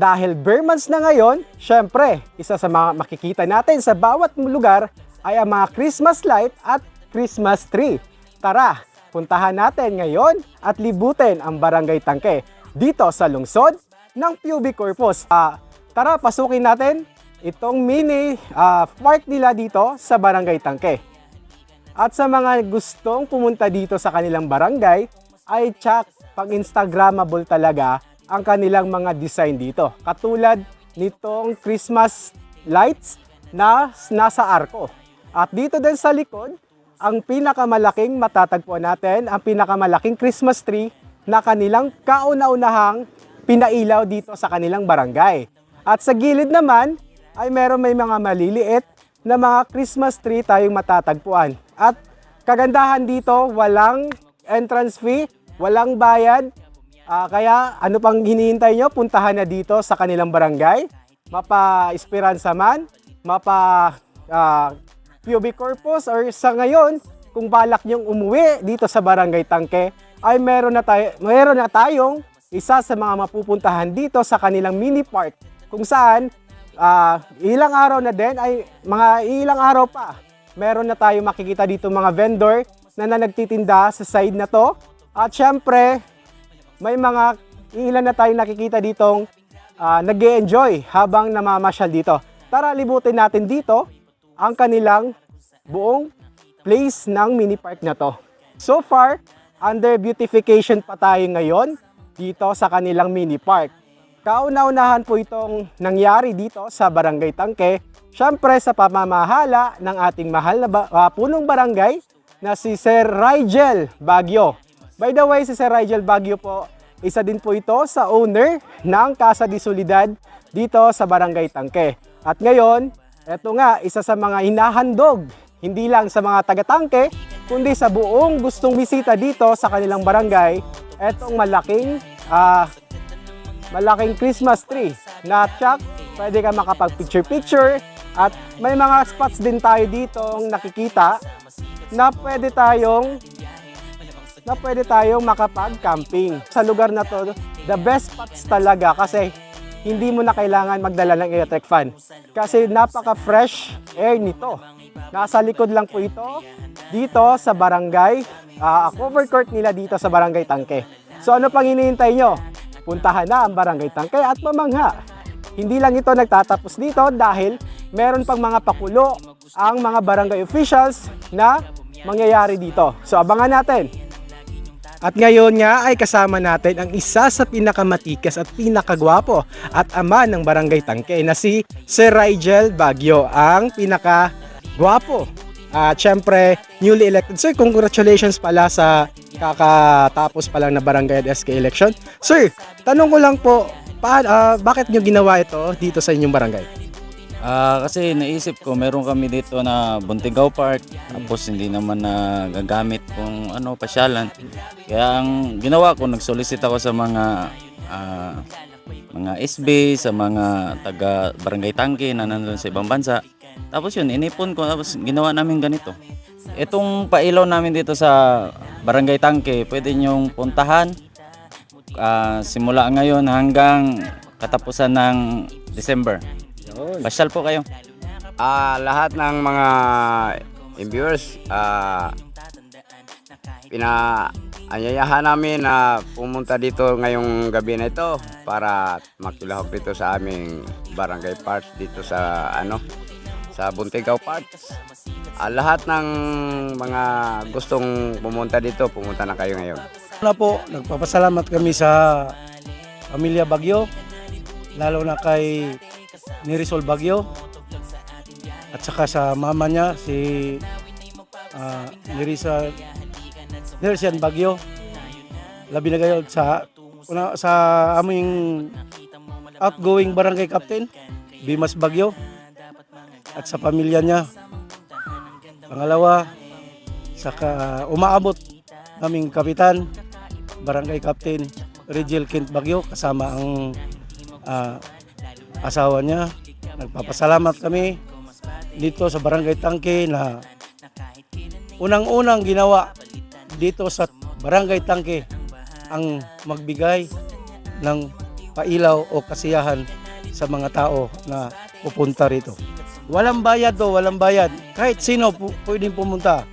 Dahil bare months na ngayon, syempre, isa sa mga makikita natin sa bawat lugar ay ang mga Christmas light at Christmas tree. Tara, puntahan natin ngayon at libutin ang Barangay Tangke dito sa lungsod ng PUB Corpus. Ah, tara, pasukin natin itong mini ah, park nila dito sa Barangay Tangke. At sa mga gustong pumunta dito sa kanilang barangay, ay tsak pag-instagrammable talaga ang kanilang mga design dito. Katulad nitong Christmas lights na nasa arko. At dito din sa likod, ang pinakamalaking matatagpuan natin, ang pinakamalaking Christmas tree na kanilang kauna-unahang pinailaw dito sa kanilang barangay. At sa gilid naman, ay meron may mga maliliit na mga Christmas tree tayong matatagpuan. At kagandahan dito, walang entrance fee, walang bayad. Ah, kaya ano pang hinihintay nyo, puntahan na dito sa kanilang barangay. Mapa Esperanza man, mapa ah, PUB Corpus or sa ngayon, kung balak nyong umuwi dito sa Barangay Tangke, ay meron na, tayo, meron na tayong isa sa mga mapupuntahan dito sa kanilang mini park kung saan ah, ilang araw na din ay mga ilang araw pa meron na tayo makikita dito mga vendor na, na nagtitinda sa side na to at syempre may mga ilan na tayo nakikita ditong uh, nag enjoy habang namamasyal dito. Tara, libutin natin dito ang kanilang buong place ng mini park na to. So far, under beautification pa tayo ngayon dito sa kanilang mini park. Kauna-unahan po itong nangyari dito sa Barangay Tangke, syempre sa pamamahala ng ating mahal na ba- ah, punong barangay na si Sir Rigel Bagyo. By the way, si Sir Rigel Bagyo po, isa din po ito sa owner ng Casa de Solidad dito sa Barangay Tangke. At ngayon, eto nga, isa sa mga hinahandog, hindi lang sa mga taga-tangke, kundi sa buong gustong bisita dito sa kanilang barangay, etong malaking ah, malaking Christmas tree na tsak, pwede ka makapag-picture-picture at may mga spots din tayo dito nakikita na pwede tayong na pwede tayong makapag-camping. Sa lugar na to, the best spots talaga kasi hindi mo na kailangan magdala ng electric fan. Kasi napaka-fresh air nito. Nasa likod lang po ito, dito sa barangay, ah, cover court nila dito sa barangay Tangke. So ano pang hinihintay nyo? Puntahan na ang barangay Tangke at mamangha. Hindi lang ito nagtatapos dito dahil meron pang mga pakulo ang mga barangay officials na mangyayari dito. So abangan natin. At ngayon nga ay kasama natin ang isa sa pinakamatikas at pinakagwapo at ama ng Barangay Tangke na si Sir Rigel Bagyo, ang pinakagwapo. At syempre, newly elected. Sir, congratulations pala sa kakatapos pa lang na Barangay at SK election. Sir, tanong ko lang po, pa, ah, bakit nyo ginawa ito dito sa inyong barangay? Ah, kasi naisip ko meron kami dito na Buntigaw Park tapos hindi naman na gagamit kung ano pasyalan. Kaya ang ginawa ko nagsolicit ako sa mga ah, mga SB, sa mga taga Barangay Tangke na nandun sa ibang bansa. Tapos yun, inipon ko tapos ginawa namin ganito. Itong pailaw namin dito sa Barangay Tangke, pwede nyong puntahan ah, simula ngayon hanggang katapusan ng December. Pasyal po kayo. Ah, lahat ng mga viewers, ah pinaanyayahan namin na pumunta dito ngayong gabi na ito para makilahok dito sa aming barangay park dito sa ano sa Buntigaw Park. Ah, lahat ng mga gustong pumunta dito, pumunta na kayo ngayon. Una po, nagpapasalamat kami sa Pamilya Bagyo, lalo na kay Nirisol Bagyo, at saka sa mama niya, si ah, Nirisa, Nirisian Bagyo. Labi na kayo sa, una, sa aming outgoing barangay captain, Bimas Bagyo, at sa pamilya niya. Pangalawa, saka umaabot naming kapitan, barangay captain Regil Kent Bagyo kasama ang ah, asawa niya. Nagpapasalamat kami dito sa barangay Tangke na unang-unang ginawa dito sa barangay Tangke ang magbigay ng pailaw o kasiyahan sa mga tao na pupunta rito. Walang bayad to, walang bayad. Kahit sino pwedeng pumunta.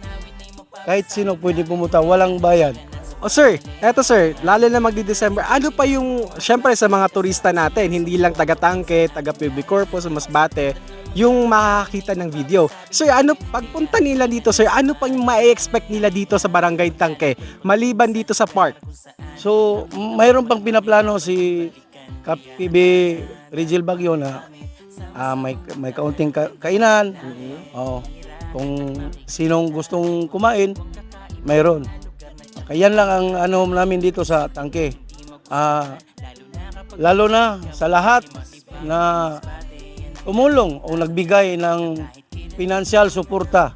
Kahit sino pwedeng pumunta, walang bayad. O sir, eto sir, lalo na magdi-December, ano pa yung, syempre sa mga turista natin, hindi lang taga-tangke, taga-PB Corpus, Masbate, yung makakita ng video. Sir, ano, pagpunta nila dito, sir, ano pa yung ma-expect nila dito sa Barangay Tangke, maliban dito sa park? So, mayroon pang pinaplano si Kap PB Rigel Bagyo na ah, may, may kaunting ka- kainan. Oh, kung sinong gustong kumain, mayroon. Kaya lang ang ano namin dito sa tangke. Ah, lalo na sa lahat na tumulong o nagbigay ng financial suporta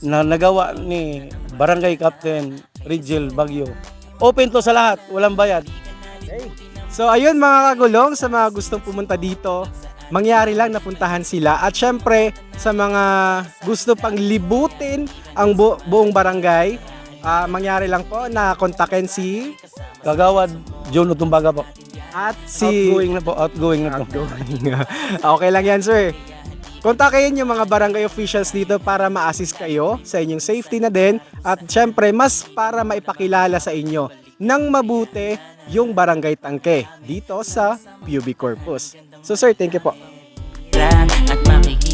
na nagawa ni Barangay Captain Rigel Bagyo. Open to sa lahat, walang bayad. So ayun mga kagulong, sa mga gustong pumunta dito, mangyari lang napuntahan sila. At syempre, sa mga gusto pang libutin ang bu- buong barangay, ah, mangyari lang po na kontakin si Kagawad John Utumbaga po. at si Outgoing na po, outgoing na po. okay lang yan, sir. Kontakin yung mga barangay officials dito para ma-assist kayo sa inyong safety na din at syempre mas para maipakilala sa inyo ng mabuti yung barangay tangke dito sa PUB Corpus. So sir, thank you po.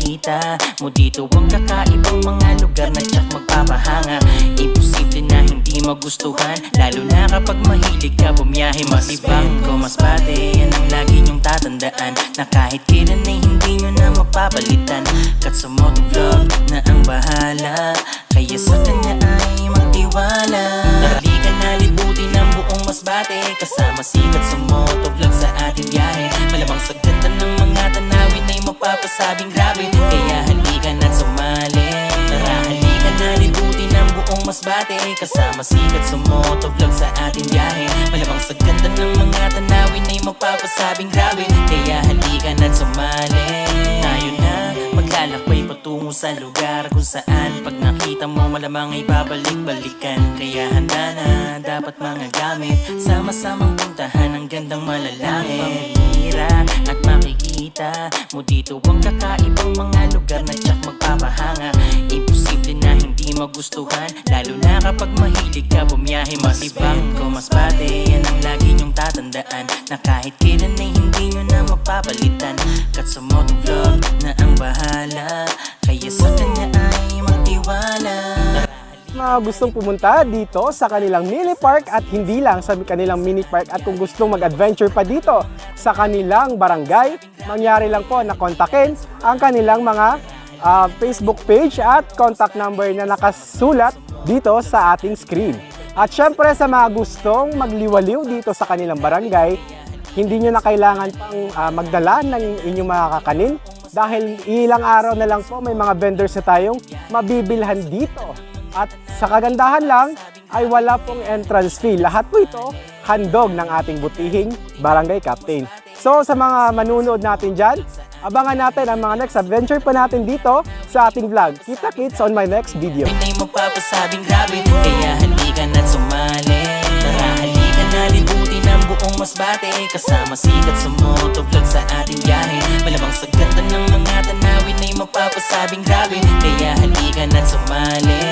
Makikita mo dito. Ang kakaibang mga lugar na tsak magpapahanga. Imposible na hindi magustuhan Lalo na kapag mahilig ka bumiyahe. Mas ibang ko, mas bate Yan ang lagi niyong tatandaan. Na kahit kailan ay hindi niyo na mapapalitan. Katsumoto vlog na ang bahala Kaya sa kanya ay magtiwala. Halika na libutin ang buong masbate Kasama si Katsumoto vlog sa ating biyahe. Malamang sa ay mapapasabing grabe Kaya halika na sumali. Tara halika na libutin ang buong masbate. Kasama si Katsumoto vlog sa ating biyahe. Malamang sa ganda ng mga tanawin ay mapapasabing grabe. Kaya halika na sumali. Tayo na maglalakbay patungo sa lugar Kung saan. Pag nakita mo malamang ay babalik-balikan. Kaya handa na dapat mga gamit. Sama-samang puntahan ang gandang malalangit. Pamira at makikita mo dito ang kakaibang mga lugar na tsak magpapahanga. Imposible na hindi magustuhan Lalo na kapag mahilig ka bumiyahe. Mas ibang ko, mas bate Yan ang lagi niyong tatandaan. Na kahit kailan ay hindi niyo na mapapalitan. Katsumoto vlog na ang bahala Kaya sa kanya ay magtiwala mga gustong pumunta dito sa kanilang mini park at hindi lang sa kanilang mini park at kung gustong mag-adventure pa dito sa kanilang barangay, mangyari lang po na kontakin ang kanilang mga ah, Facebook page at contact number na nakasulat dito sa ating screen. At syempre sa mga gustong magliwaliw dito sa kanilang barangay, hindi nyo na kailangan pang ah, magdala ng inyong mga kakanin dahil ilang araw na lang po may mga vendors na tayong mabibilhan dito. At sa kagandahan lang ay wala pong entrance fee. Lahat po ito handog ng ating butihing barangay captain. So sa mga manunood natin dyan, abangan natin ang mga next adventure pa natin dito sa ating vlog. Kita-kits on my next video. Pinay magpapasabing grabe Kaya halika na't sumali masbate Kasama sikat sa motovlog sa ating biyahe. Malamang sa ganda ng mga tanawin ay magpapasabing grabe Kaya halika na't sumali